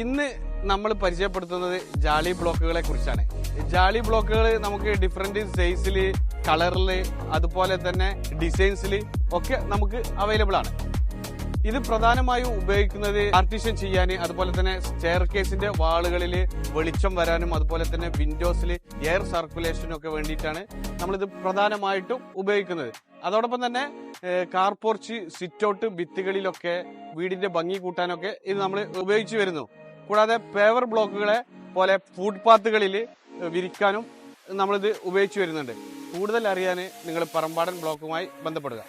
ഇന്ന് നമ്മൾ പരിചയപ്പെടുത്തുന്നത് ജാളി ബ്ലോക്കുകളെ കുറിച്ചാണ്. ജാളി ബ്ലോക്കുകൾ നമുക്ക് ഡിഫറെന്റ് സൈസിൽ കളറിൽ അതുപോലെ തന്നെ ഡിസൈൻസിൽ ഒക്കെ നമുക്ക് അവൈലബിൾ ആണ്. ഇത് പ്രധാനമായും ഉപയോഗിക്കുന്നത് പാർട്ടീഷൻ ചെയ്യാൻ അതുപോലെ തന്നെ സ്റ്റെയർ കേസിന്റെ വാളുകളിൽ വെളിച്ചം വരാനും അതുപോലെ തന്നെ വിൻഡോസിൽ എയർ സർക്കുലേഷനും ഒക്കെ വേണ്ടിയിട്ടാണ് നമ്മളിത് പ്രധാനമായിട്ടും ഉപയോഗിക്കുന്നത്. അതോടൊപ്പം തന്നെ കാർ പോർച്ച് സിറ്റൗട്ട് ഭിത്തികളിലൊക്കെ വീടിന്റെ ഭംഗി കൂട്ടാനൊക്കെ ഇത് നമ്മൾ ഉപയോഗിച്ചു വരുന്നു. കൂടാതെ പേവർ ബ്ലോക്കുകളെ പോലെ ഫുട്പാത്തുകളിൽ വിരിക്കാനും നമ്മളിത് ഉപയോഗിച്ചു വരുന്നുണ്ട്. കൂടുതൽ അറിയാൻ നിങ്ങൾ പറമ്പാടൻ ബ്ലോക്കുമായി ബന്ധപ്പെടുക.